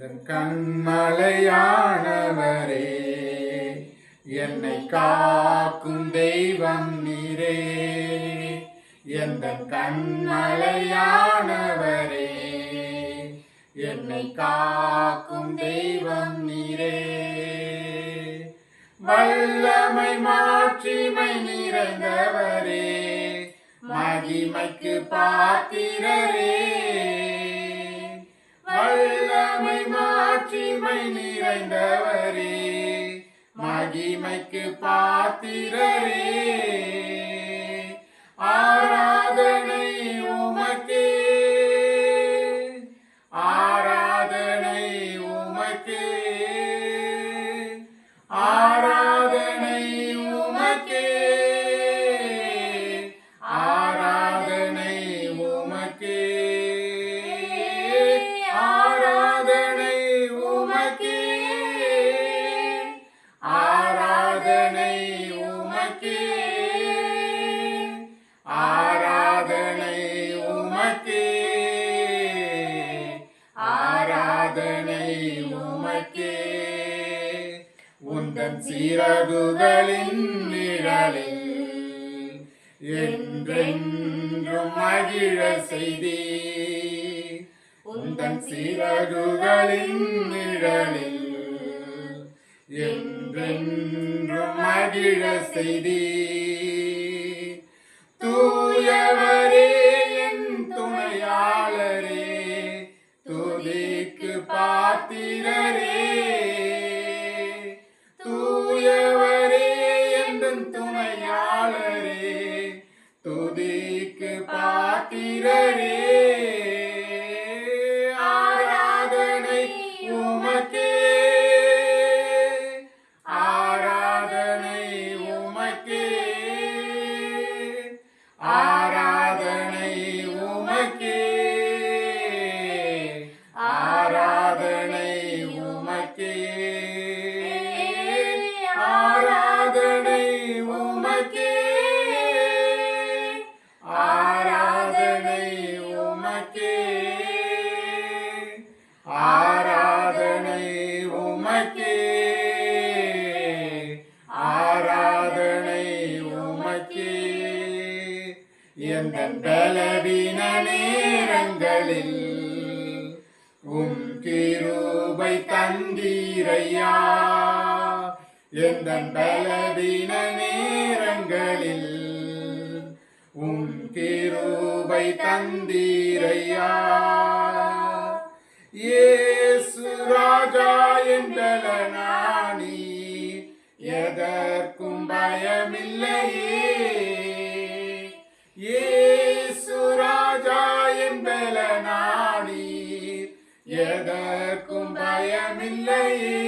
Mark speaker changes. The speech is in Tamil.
Speaker 1: எந்த கண்மலையானவரே. என்னை காக்கும் தெய்வம் நீரே. எந்த கண்மலையானவரே. என்னை காக்கும் தெய்வம் நீரே. வல்லமை மாட்சிமை நிறைந்தவரே. மகிமைக்கு பாத்திரரே. வல்லமை மாட்சிமை நிறைந்தவரே. மகிமைக்கு பாத்திரரே. ஆராதனை உமக்கே. உந்தன் சீரகுகளின் நிழலில் என்றென்றும் மகிழ செய்தி. உந்தன் சீரகுகளின் நிழலில் என்றென்றும் மகிழ செய்தி. துதிக்கு பாத்திரரே தூயவரே என் துணையாளரே. துதிக்கு பாத்திரரே. ஆராதனை உமக்கே. ஆராதனை உமக்கே. ஆ ஆராதனை உமக்கே. ஆராதனை உமக்கே. ஆராதனை உமக்கே. ஆராதனை உமக்கே. ஆராதனை உமக்கே. எந்த பலவீன நேரங்களில் உம் கிருபை தந்தீரையா. எந்த பலவீன நேரங்களில் உம் கிருபை தந்தீரையா. ஏசு ராஜா என்றல நாணி எதற்கும் பயமில்லையே. யார்க்கும் பயமில்லையே